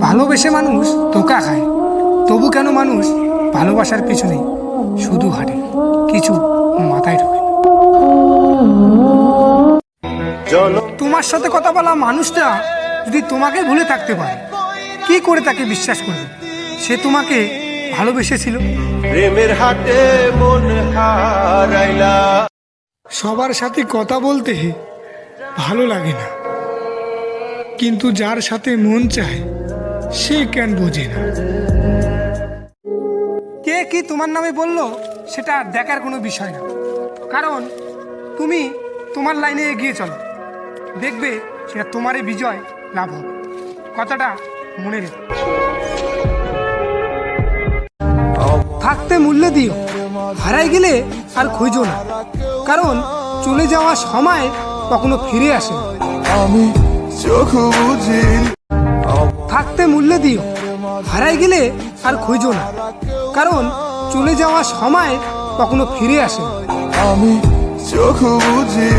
ভালোবেসে মানুষ ধোকা খায়। তবু কেন মানুষ ভালোবাসার পিছনে শুধু হাঁটে? কিছু মাথায় ঢোকে। তোমার সাথে কথা বলা মানুষটা যদি তোমাকে ভুলে থাকতে পারে কি করে তাকে বিশ্বাস করবে? সে তোমাকে ভালোবেসেছিল। প্রেমের হাটে মন হারাইলা। সবার সাথে কথা বলতে ভালো লাগে না। কিন্তু যার সাথে মন চায় সে কেন বোঝে না? কে কি তোমার নামে বলল সেটা দেখার কোনো বিষয় না। কারণ তুমি তোমার লাইনে এগিয়ে চলো। দেখবে সেটা তোমারই বিজয় লাভ হবে। কথাটা মনে রেখো। থাকতে মূল্য দিও হারাই গেলে আর খুঁজো না। কারণ চলে যাওয়া সময় কখনো ফিরে আসে আমি চোখ বুঝিল। থাকতে মূল্য দিও হারাই গেলে আর খুঁজো না। কারণ চলে যাওয়া সময় কখনো ফিরে আসে আমি চোখ বুঝি